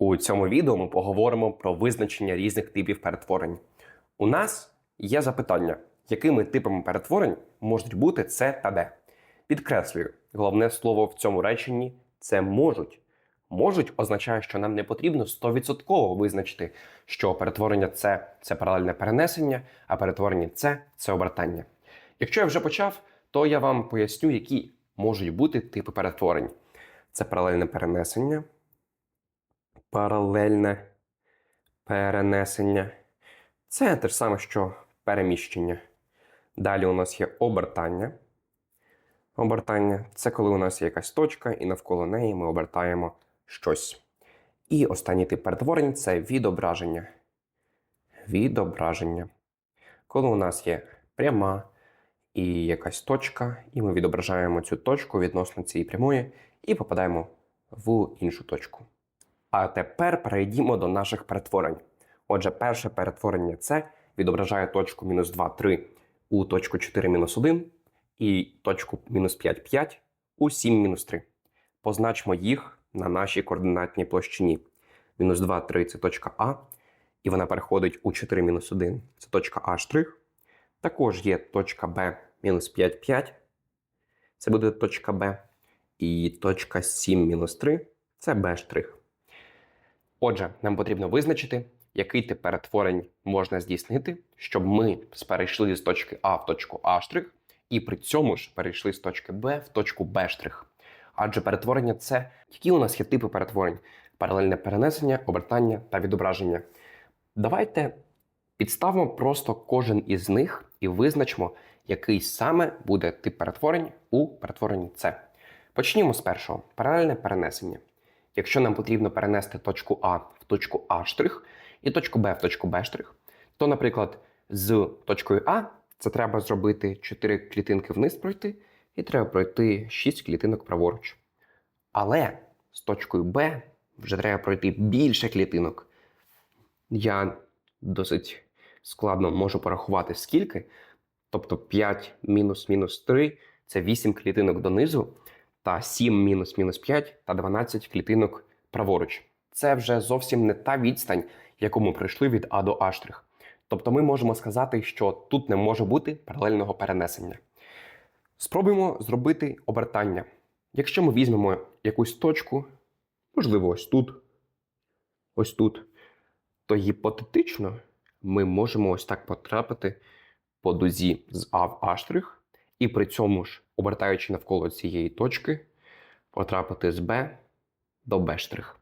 У цьому відео ми поговоримо про визначення різних типів перетворень. У нас є запитання, якими типами перетворень можуть бути С та Д. Підкреслюю, головне слово в цьому реченні це можуть. Можуть означає, що нам не потрібно 100% визначити, що перетворення С це паралельне перенесення, а перетворення С це обертання. Якщо я вже почав, то я вам поясню, які можуть бути типи перетворень. Це паралельне перенесення, паралельне перенесення. Це те ж саме, що переміщення. Далі у нас є обертання. Обертання це коли у нас є якась точка, і навколо неї ми обертаємо щось. І останній тип перетворень це відображення. Відображення. Коли у нас є пряма і якась точка, і ми відображаємо цю точку відносно цієї прямої і попадаємо в іншу точку. А тепер перейдімо до наших перетворень. Отже, перше перетворення це відображає точку мінус 2, 3 у точку 4 мінус 1 і точку мінус 5, 5 у 7 мінус 3. Позначмо їх на нашій координатній площині. Мінус 2, 3 це точка А, і вона переходить у 4 мінус 1. Це точка А штрих. Також є точка Б мінус 5, 5. Це буде точка Б. І точка 7 мінус 3 це Б штрих. Отже, нам потрібно визначити, який тип перетворень можна здійснити, щоб ми перейшли з точки А в точку А і при цьому ж перейшли з точки Б в точку Б штрих. Адже перетворення це які у нас є типи перетворень: паралельне перенесення, обертання та відображення. Давайте підставимо просто кожен із них і визначимо, який саме буде тип перетворень у перетворенні С. Почнімо з першого паралельне перенесення. Якщо нам потрібно перенести точку А в точку А і точку Б в точку Б то, наприклад, з точкою А це треба зробити 4 клітинки вниз пройти, і треба пройти 6 клітинок праворуч. Але з точкою Б вже треба пройти більше клітинок. Я досить складно можу порахувати скільки. Тобто 5 мінус мінус 3 це 8 клітинок донизу, та 7 мінус мінус 5 та 12 клітинок праворуч. Це вже зовсім не та відстань, яку ми пройшли від А до А. Тобто ми можемо сказати, що тут не може бути паралельного перенесення. Спробуємо зробити обертання. Якщо ми візьмемо якусь точку, можливо, ось тут, ось тут, то гіпотетично ми можемо ось так потрапити по дузі з А в А штрих, і при цьому ж, обертаючи навколо цієї точки, потрапити з Б до Б штрих.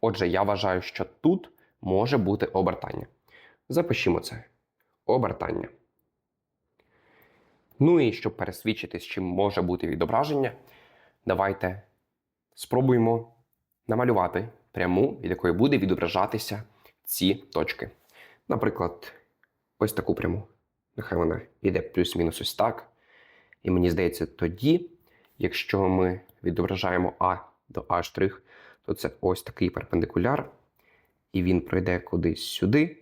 Отже, я вважаю, що тут може бути обертання. Запишімо це. Обертання. Ну і щоб пересвідчитись, чим може бути відображення, давайте спробуємо намалювати пряму, від якої буде відображатися ці точки. Наприклад, ось таку пряму. Нехай вона йде плюс-мінус ось так. І мені здається, тоді, якщо ми відображаємо А до А то це ось такий перпендикуляр, і він пройде кудись сюди.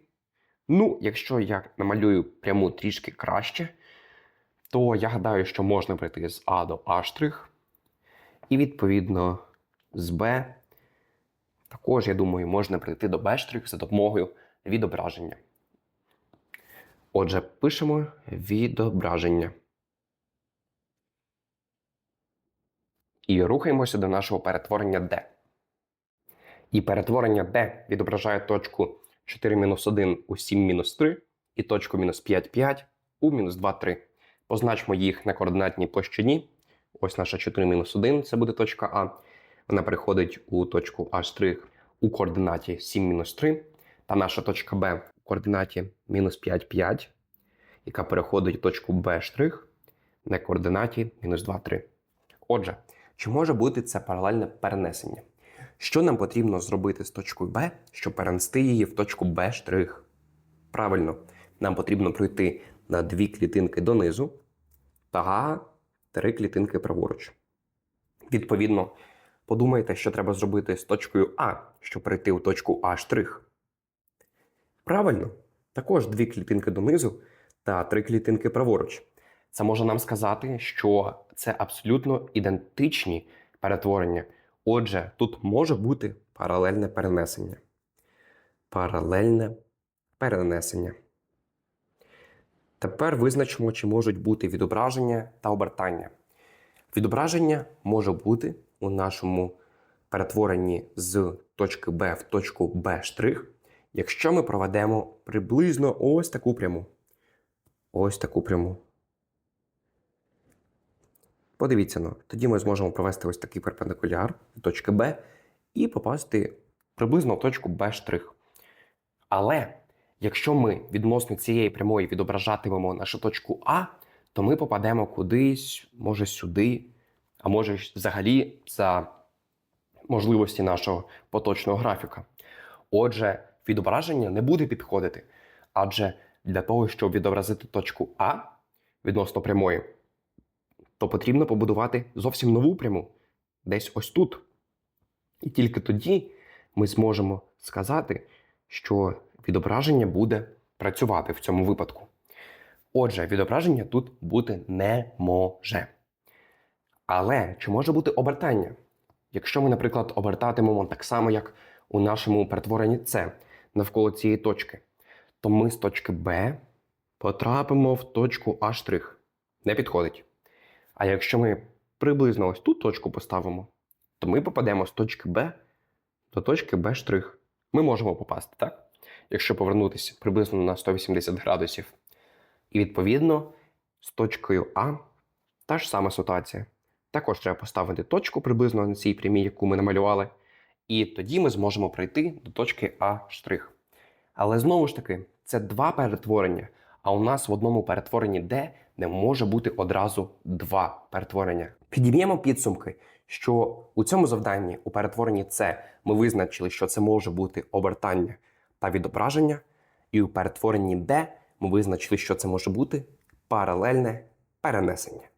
Ну, якщо я намалюю пряму трішки краще, то я гадаю, що можна пройти з А до А. І відповідно з Б. Також, я думаю, можна прийти до Б штрих за допомогою відображення. Отже, пишемо відображення. І рухаємося до нашого перетворення D. І перетворення D відображає точку 4-1 у 7-3 і точку мінус 5, 5 у мінус 2, 3. Позначмо їх на координатній площині. Ось наша 4-1 це буде точка А. Вона переходить у точку А' у координаті 7-3. Та наша точка Б в координаті мінус 5, 5, яка переходить у точку Б' на координаті мінус 2, 3. Отже, чи може бути це паралельне перенесення? Що нам потрібно зробити з точкою Б, щоб перенести її в точку Б'? штрих? Правильно, нам потрібно пройти на дві клітинки донизу та три клітинки праворуч. Відповідно, подумайте, що треба зробити з точкою А, щоб перейти у точку А'. штрих. Правильно, також дві клітинки донизу та три клітинки праворуч. Це може нам сказати, що це абсолютно ідентичні перетворення. Отже, тут може бути паралельне перенесення. Паралельне перенесення. Тепер визначимо, чи можуть бути відображення та обертання. Відображення може бути у нашому перетворенні з точки Б в точку Б', якщо ми проведемо приблизно ось таку пряму. Ось таку пряму. Подивіться, ну, тоді ми зможемо провести ось такий перпендикуляр від точки Б і попасти приблизно в точку Б'. Але якщо ми відносно цієї прямої відображатимемо нашу точку А, то ми попадемо кудись, може сюди, а може взагалі за можливості нашого поточного графіка. Отже, відображення не буде підходити, адже для того, щоб відобразити точку А відносно прямої, то потрібно побудувати зовсім нову пряму, десь ось тут. І тільки тоді ми зможемо сказати, що відображення буде працювати в цьому випадку. Отже, відображення тут бути не може. Але чи може бути обертання? Якщо ми, наприклад, обертатимемо так само, як у нашому перетворенні С навколо цієї точки, то ми з точки Б потрапимо в точку А'. Не підходить. А якщо ми приблизно ось ту точку поставимо, то ми попадемо з точки Б до точки Б'. Ми можемо попасти, так? Якщо повернутися приблизно на 180 градусів. І відповідно з точкою А та ж сама ситуація. Також треба поставити точку приблизно на цій прямій, яку ми намалювали. І тоді ми зможемо прийти до точки А'. Але знову ж таки, це два перетворення. А у нас в одному перетворенні Д не може бути одразу два перетворення. Підіб'ємо підсумки, що у цьому завданні у перетворенні С ми визначили, що це може бути обертання та відображення, і у перетворенні Д ми визначили, що це може бути паралельне перенесення.